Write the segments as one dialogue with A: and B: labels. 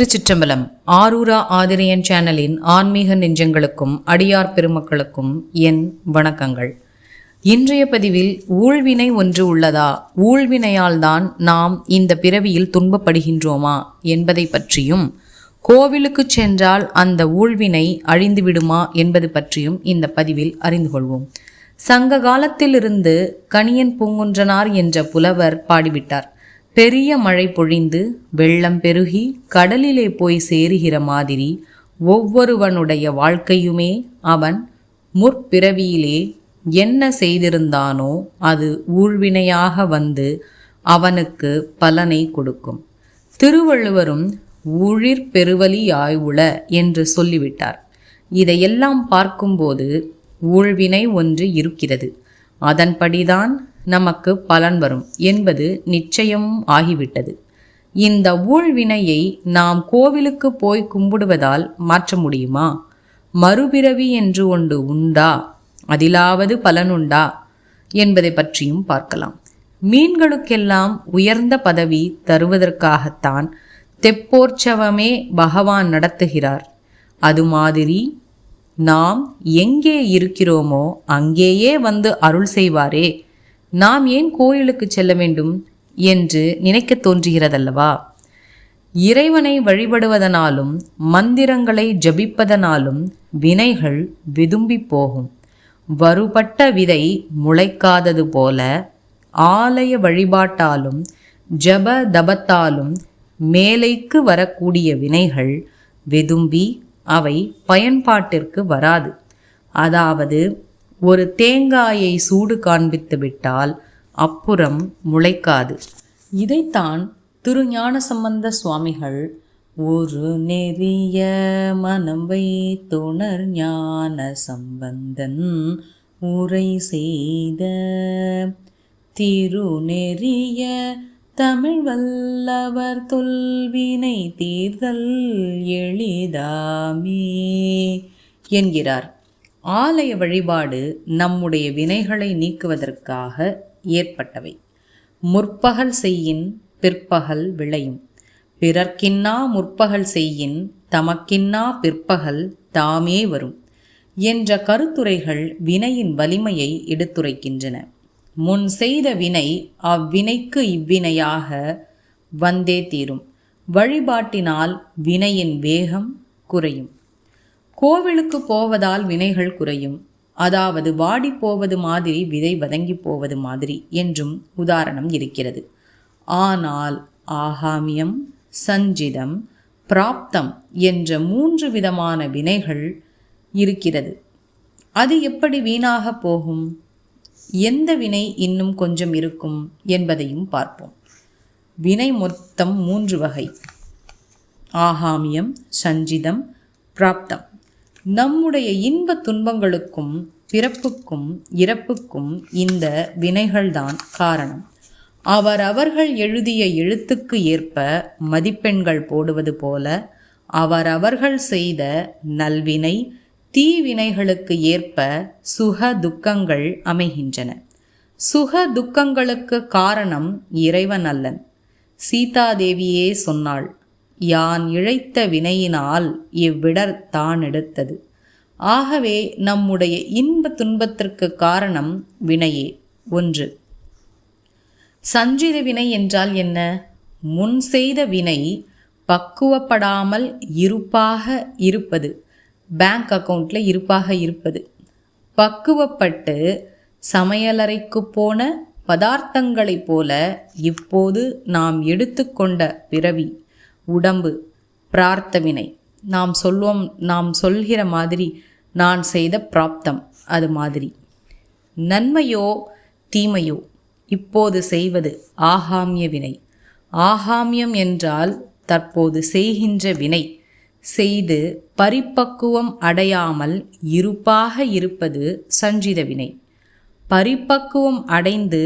A: திருச்சிற்றம்பலம் ஆரூரா ஆதிரியன் சேனலின் ஆன்மீக நெஞ்சங்களுக்கும் அடியார் பெருமக்களுக்கும் என் வணக்கங்கள். இன்றைய பதிவில் ஊழ்வினை ஒன்று உள்ளதா? ஊழ்வினையால்தான் நாம் இந்த பிறவியில் துன்பப்படுகின்றோமா என்பதை பற்றியும் கோவிலுக்கு சென்றால் அந்த ஊழ்வினை அழிந்து விடுமா என்பது பற்றியும் இந்த பதிவில் அறிந்து கொள்வோம். சங்க காலத்திலிருந்து கணியன் பூங்குன்றனார் என்ற புலவர் பாடிவிட்டார். பெரிய மழை பொழிந்து வெள்ளம் பெருகி கடலிலே போய் சேருகிற மாதிரி ஒவ்வொருவனுடைய வாழ்க்கையுமே அவன் முற்பிறவியிலே என்ன செய்திருந்தானோ அது ஊழ்வினையாக வந்து அவனுக்கு பலனை கொடுக்கும். திருவள்ளுவரும் ஊழிற் பெருவலி ஆய்வுள என்று சொல்லிவிட்டார். இதையெல்லாம் பார்க்கும்போது ஊழ்வினை ஒன்று இருக்கிறது. அதன்படிதான் நமக்கு பலன் வரும். என்பது நிச்சயம் ஆகிவிட்டது. இந்த ஊழ்வினையை நாம் கோவிலுக்கு போய் கும்பிடுவதால் மாற்ற முடியுமா? மறுபிறவி என்று ஒன்று உண்டா? அதிலாவது பலனுண்டா என்பதை பற்றியும் பார்க்கலாம். மீன்களுக்கெல்லாம் உயர்ந்த பதவி தருவதற்காகத்தான் தெப்போற்சவமே பகவான் நடத்துகிறார். அது மாதிரி நாம் எங்கே இருக்கிறோமோ அங்கேயே வந்து அருள் செய்வாரே. நாம் ஏன் கோயிலுக்கு செல்ல வேண்டும் என்று நினைக்கத் தோன்றுகிறதல்லவா? இறைவனை வழிபடுவதனாலும் மந்திரங்களை ஜபிப்பதனாலும் வினைகள் விதும்பி போகும். வருபட்ட விதை முளைக்காதது போல ஆலய வழிபாட்டாலும் ஜப தபத்தாலும் மேலைக்கு வரக்கூடிய வினைகள் விதும்பி அவை பயன்பாட்டிற்கு வராது. அதாவது ஒரு தேங்காயை சூடு காண்பித்து விட்டால் அப்புறம் முளைக்காது. இதைத்தான் திருஞான சம்பந்த சுவாமிகள் ஒரு நெறிய மனம் வைத்துணர் ஞான சம்பந்தன் உரை செய்த. திருநெறிய தமிழ் வல்லவர் தொல்வினை தீர்தல் எளிதாமே என்கிறார். ஆலய வழிபாடு நம்முடைய வினைகளை நீக்குவதற்காக ஏற்பட்டவை. முற்பகல் செய்யின் பிற்பகல் விளையும். பிறர்க்கின்னா முற்பகல் செய்யின் தமக்கின்னா பிற்பகல் தாமே வரும் என்ற கருத்துரைகள் வினையின் வலிமையை எடுத்துரைக்கின்றன. முன் செய்த வினை அவ்வினைக்கு இவ்வினையாக வந்தே தீரும். வழிபாட்டினால் வினையின் வேகம் குறையும். கோவிலுக்கு போவதால் வினைகள் குறையும். அதாவது வாடி போவது மாதிரி விதை வதங்கி போவது மாதிரி என்றும் உதாரணம் இருக்கிறது. ஆனால் ஆகாமியம் சஞ்சிதம் பிராப்தம் என்ற மூன்று விதமான வினைகள் இருக்கிறது. அது எப்படி வீணாக போகும்? எந்த வினை இன்னும் கொஞ்சம் இருக்கும் என்பதையும் பார்ப்போம். வினை மொத்தம் மூன்று வகை. ஆகாமியம் சஞ்சிதம் பிராப்தம். நம்முடைய இன்ப துன்பங்களுக்கும் பிறப்புக்கும் இறப்புக்கும் இந்த வினைகள்தான் காரணம். அவர் அவர்கள் எழுதிய எழுத்துக்கு ஏற்ப மதிப்பெண்கள் போடுவது போல அவர் அவர்கள் செய்த நல்வினை தீவினைகளுக்கு ஏற்ப சுக துக்கங்கள் அமைகின்றன. சுக துக்கங்களுக்கு காரணம் இறைவன் அல்லன். சீதாதேவியே சொன்னாள் யான் இழைத்த வினையினால் இவ்விடர் தான் எடுத்தது. ஆகவே நம்முடைய இன்ப துன்பத்திற்கு காரணம் வினையே. ஒன்று. சஞ்சித வினை என்றால் என்ன? முன் செய்த வினை பக்குவப்படாமல் இருப்பாக இருப்பது. பேங்க் அக்கவுண்ட்டில் இருப்பாக இருப்பது. பக்குவப்பட்டு சமையலறைக்கு போன பதார்த்தங்களைப் போல இப்போது நாம் எடுத்துக்கொண்ட பிறவி. உடம்பு பிரார்த்தவினை. நாம் சொல்வோம் நாம் சொல்கிற மாதிரி நான் செய்த பிராப்தம் அது மாதிரி. நன்மையோ தீமையோ இப்போது செய்வது ஆகாமிய வினை. ஆகாமியம் என்றால் தற்போது செய்கின்ற வினை. செய்து பரிப்பக்குவம் அடையாமல் இருப்பாக இருப்பது சஞ்சித வினை. பரிப்பக்குவம் அடைந்து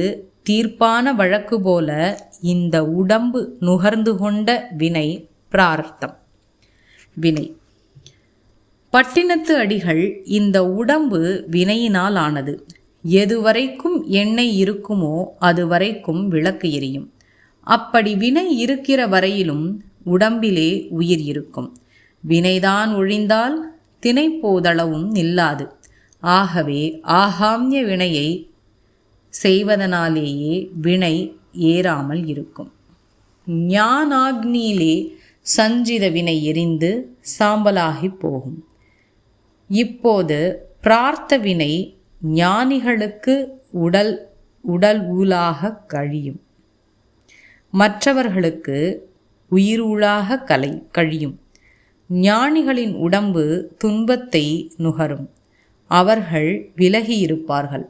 A: தீர்ப்பான வழக்கு போல இந்த உடம்பு நுகர்ந்து கொண்ட வினை பிரார்த்தம். வினை. பட்டினத்து அடிகள் இந்த உடம்பு வினையினால் ஆனது. எதுவரைக்கும் எண்ணெய் இருக்குமோ அது வரைக்கும் விளக்கு எரியும். அப்படி வினை இருக்கிற வரையிலும் உடம்பிலே உயிர் இருக்கும். வினைதான் ஒழிந்தால் தினை போதளவும் நில்லாது. ஆகவே ஆகாமிய வினையை செய்வதனாலேயே வினை ஏறாமல் இருக்கும். ஞானாக்னியிலே சஞ்சித வினை எரிந்து சாம்பலாகி போகும். இப்போது பிரார்த்த வினை ஞானிகளுக்கு உடல் உடல் ஊலாக கழியும். மற்றவர்களுக்கு உயிர் ஊழாக கலை கழியும். ஞானிகளின் உடம்பு துன்பத்தை நுகரும். அவர்கள் விலகியிருப்பார்கள்.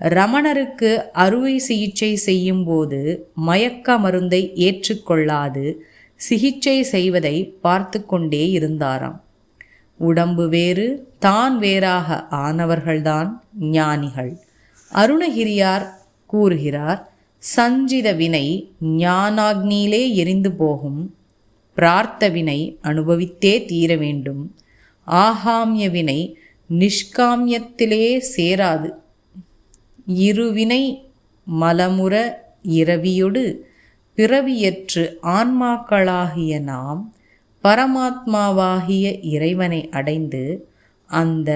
A: ரமணருக்கு அறுவை சிகிச்சை செய்யும்போது மயக்க மருந்தை ஏற்றுக்கொள்ளாது சிகிச்சை செய்வதை பார்த்து கொண்டே இருந்தாராம். உடம்பு வேறு தான் வேறாக ஆனவர்கள்தான் ஞானிகள். அருணகிரியார் கூறுகிறார் சஞ்சித வினை ஞானாக்னியிலே எரிந்து போகும். பிரார்த்த வினை அனுபவித்தே தீர வேண்டும். ஆகாமிய வினை நிஷ்காமியத்திலே சேராது. இருவினை மலமுற இரவியொடு பிறவியற்று ஆன்மாக்களாகிய நாம் பரமாத்மாவாகிய இறைவனை அடைந்து அந்த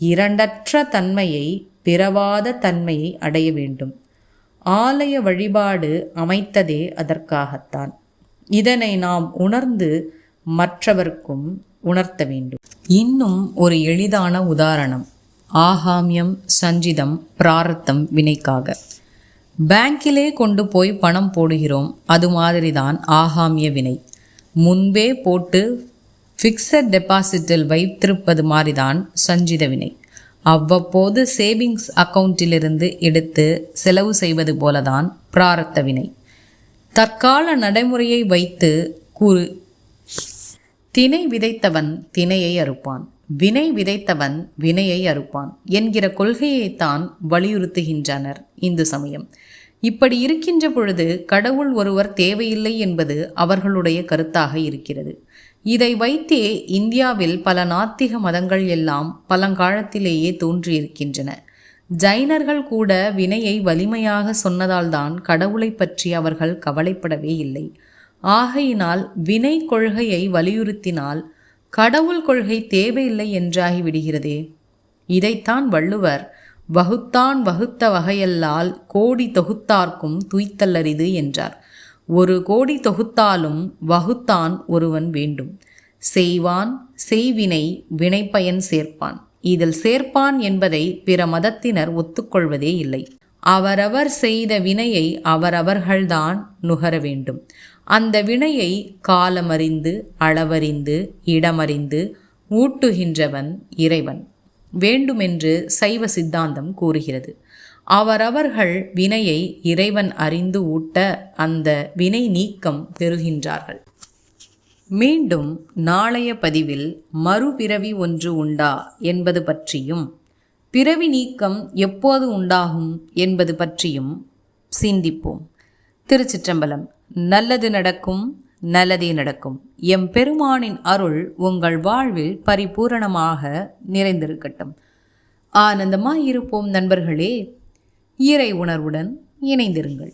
A: இரண்டற்ற தன்மையை பிறவாத தன்மையை அடைய வேண்டும். ஆலய வழிபாடு அமைத்ததே அதற்காகத்தான். இதனை நாம் உணர்ந்து மற்றவர்க்கும் உணர்த்த வேண்டும். இன்னும் ஒரு எளிதான உதாரணம். ஆகாமியம் சஞ்சிதம் பிராரத்தம் வினைக்காக. பேங்கிலே கொண்டு போய் பணம் போடுகிறோம் அது மாதிரி தான் ஆகாமிய வினை. முன்பே போட்டு ஃபிக்ஸட் டெபாசிட்டில் வைத்திருப்பது மாதிரி தான் சஞ்சித வினை. அவ்வப்போது சேவிங்ஸ் அக்கவுண்டிலிருந்து எடுத்து செலவு செய்வது போலதான் பிராரத்த வினை. தற்கால நடைமுறையை வைத்து கூறு தினை விதைத்தவன் தினையை அறுப்பான். வினை விதைத்தவன் வினையை அறுப்பான் என்கிற கொள்கையைத்தான் வலியுறுத்துகின்றனர் இந்து சமயம். இப்படி இருக்கின்ற பொழுது கடவுள் ஒருவர் தேவையில்லை என்பது அவர்களுடைய கருத்தாக இருக்கிறது. இதை வைத்தே இந்தியாவில் பல நாத்திக மதங்கள் எல்லாம் பழங்காலத்திலேயே தோன்றியிருக்கின்றன. ஜைனர்கள் கூட வினையை வலிமையாக சொன்னதால்தான் கடவுளை பற்றி அவர்கள் கவலைப்படவே இல்லை. ஆகையினால் வினை கொள்கையை வலியுறுத்தினால் கடவுள் கொள்கை தேவையில்லை என்றாகி விடுகிறதே. இதைத்தான் வள்ளுவர் வகுத்தான் வகுத்த வகையல்லால் கோடி தொகுத்தார்க்கும் துய்த்தல்லரிது என்றார். ஒரு கோடி தொகுத்தாலும் வகுத்தான் ஒருவன் வேண்டும். செய்வான் செய்வினை வினைப்பயன் சேர்ப்பான். இதில் சேர்ப்பான் என்பதை பிற மதத்தினர் ஒத்துக்கொள்வதே இல்லை. அவரவர் செய்த வினையை அவரவர்கள்தான் நுகர வேண்டும். அந்த வினையை காலமறிந்து அளவறிந்து இடமறிந்து ஊட்டுகின்றவன் இறைவன். வேண்டுமென்று சைவ சித்தாந்தம் கூறுகிறது. அவரவர்கள் வினையை இறைவன் அறிந்து ஊட்ட அந்த வினை நீக்கம் பெறுகின்றார்கள். மீண்டும் நாளைய பதிவில் மறுபிறவி ஒன்று உண்டா என்பது பற்றியும் பிறவி நீக்கம் எப்போது உண்டாகும் என்பது பற்றியும் சிந்திப்போம். திருச்சிற்றம்பலம் நல்லது நடக்கும் நல்லதே நடக்கும். எம் பெருமானின் அருள் உங்கள் வாழ்வில் பரிபூரணமாக நிறைந்திருக்கட்டும். ஆனந்தமாய் இருப்போம் நண்பர்களே இறை உணர்வுடன் இணைந்திருங்கள்.